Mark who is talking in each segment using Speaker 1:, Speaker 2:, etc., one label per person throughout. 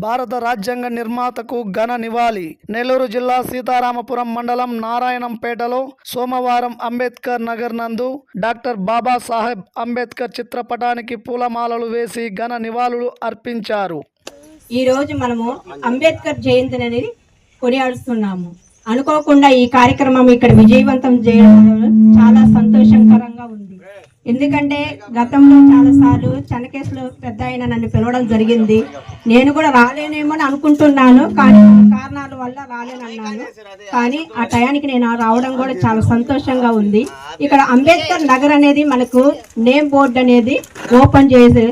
Speaker 1: భారత రాజ్యాంగ నిర్మాతకు ఘన నివాళి. నెల్లూరు జిల్లా సీతారామపురం మండలం నారాయణంపేటలో సోమవారం అంబేద్కర్ నగర్ నందు డాక్టర్ బాబాసాహెబ్ అంబేద్కర్ చిత్రపటానికి పూలమాలలు వేసి ఘన నివాళులు అర్పించారు.
Speaker 2: ఈరోజు మనము అంబేద్కర్ జయంతిని అనేది కొనియాడుస్తున్నాము. అనుకోకుండా ఈ కార్యక్రమం ఇక్కడ విజయవంతం చేయడం చాలా సంతోషకరంగా ఉంది. ఎందుకంటే గతంలో చాలా సార్లు చెనకేసులో పెద్ద ఆయన నన్ను పిలవడం జరిగింది. నేను కూడా రాలేనేమో అని అనుకుంటున్నాను. కానీ కారణాల వల్ల రాలేనన్నాను. కానీ ఆ టయానికి నేను రావడం కూడా చాలా సంతోషంగా ఉంది. ఇక్కడ అంబేద్కర్ నగర్ అనేది మనకు నేమ్ బోర్డు అనేది ఓపెన్ చేసి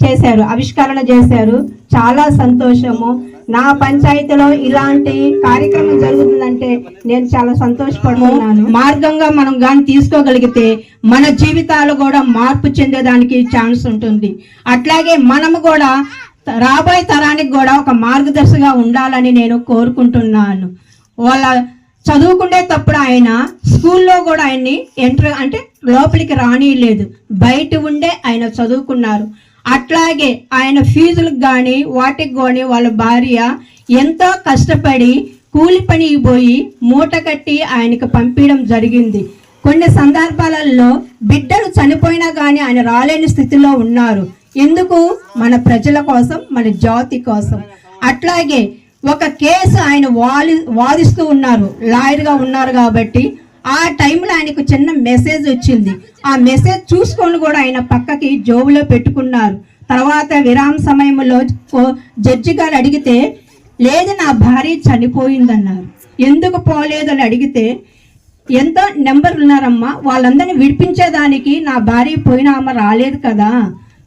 Speaker 2: చేశారు ఆవిష్కరణ చేశారు. చాలా సంతోషము. నా పంచాయతీలో ఇలాంటి కార్యక్రమం జరుగుతుందంటే నేను చాలా సంతోషపడుతున్నాను. మార్గంగా మనం గాని తీసుకోగలిగితే మన జీవితాలు కూడా మార్పు చెందేదానికి ఛాన్స్ ఉంటుంది. అట్లాగే మనము కూడా రాబోయే తరానికి కూడా ఒక మార్గదర్శిగా ఉండాలని నేను కోరుకుంటున్నాను. వాళ్ళ చదువుకునేటప్పుడు ఆయన స్కూల్లో కూడా ఆయన్ని ఎంటర్ అంటే లోపలికి రానియలేదు. బయట ఉండే ఆయన చదువుకున్నారు. అట్లాగే ఆయన ఫీజులకు కానీ వాటికి కానీ వాళ్ళ భార్య ఎంతో కష్టపడి కూలి పనికి పోయి మూట కట్టి ఆయనకు పంపించడం జరిగింది. కొన్ని సందర్భాలలో బిడ్డలు చనిపోయినా కానీ ఆయన రాలేని స్థితిలో ఉన్నారు. ఎందుకు? మన ప్రజల కోసం మన జాతి కోసం. అట్లాగే ఒక కేసు ఆయన వాలి వాదిస్తూ ఉన్నారు. లాయర్గా ఉన్నారు కాబట్టి ఆ టైంలో ఆయనకు చిన్న మెసేజ్ వచ్చింది. ఆ మెసేజ్ చూసుకొని కూడా ఆయన పక్కకి జోబులో పెట్టుకున్నారు. తర్వాత విరామ సమయంలో జడ్జి గారు అడిగితే లేదు నా భార్య చనిపోయిందన్నారు. ఎందుకు పోలేదని అడిగితే ఎంతో నెంబర్ ఉన్నారమ్మా. వాళ్ళందరినీ విడిపించేదానికి నా భార్య పోయిన రాలేదు కదా.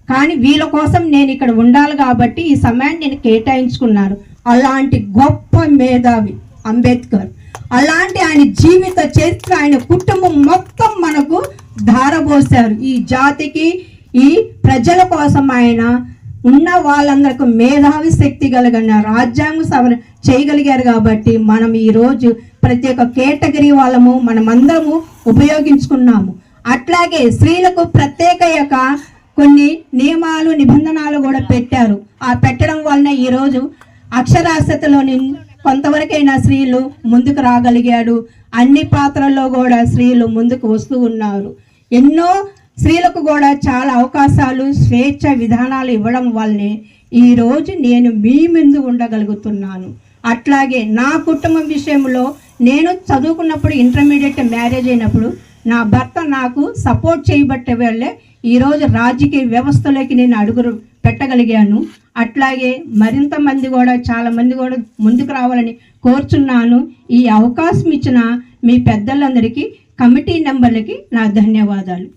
Speaker 2: కానీ వీళ్ళ కోసం నేను ఇక్కడ ఉండాలి కాబట్టి ఈ సమయాన్ని నేను కేటాయించుకున్నారు అలాంటి గొప్ప మేధావి అంబేద్కర్. అలాంటి ఆయన జీవిత చరిత్ర ఆయన కుటుంబం మొత్తం మనకు ధారబోసారు. ఈ జాతికి ఈ ప్రజల కోసం ఆయన ఉన్న వాళ్ళందరికి మేధావి శక్తి కలిగిన రాజ్యాంగ సవరణ చేయగలిగారు కాబట్టి మనం ఈ రోజు ప్రతి ఒక్క కేటగిరీ వాళ్ళము మనమందరము ఉపయోగించుకున్నాము. అట్లాగే స్త్రీలకు ప్రత్యేక యొక్క కొన్ని నియమాలు నిబంధనలు కూడా పెట్టారు. ఆ పెట్టడం వలన ఈరోజు అక్షరాస్యతలోని కొంతవరకైనా స్త్రీలు ముందుకు రాగలిగాడు. అన్ని పాత్రల్లో కూడా స్త్రీలు ముందుకు వస్తూ ఉన్నారు. ఎన్నో స్త్రీలకు కూడా చాలా అవకాశాలు స్వేచ్ఛ విధానాలు ఇవ్వడం వల్లనే ఈరోజు నేను మీ ముందు ఉండగలుగుతున్నాను. అట్లాగే నా కుటుంబం విషయంలో నేను చదువుకున్నప్పుడు ఇంటర్మీడియట్ మ్యారేజ్ అయినప్పుడు నా భర్త నాకు సపోర్ట్ చేయబట్టే వల్లే ఈరోజు రాజకీయ వ్యవస్థలోకి నేను అడుగురు పెట్టగలిగాను. అట్లాగే మరింత మంది కూడా చాలా మంది కూడా ముందుకు రావాలని కోరుచున్నాను. ఈ అవకాశం ఇచ్చిన మీ పెద్దలందరికీ కమిటీ నెంబర్లకి నా ధన్యవాదాలు.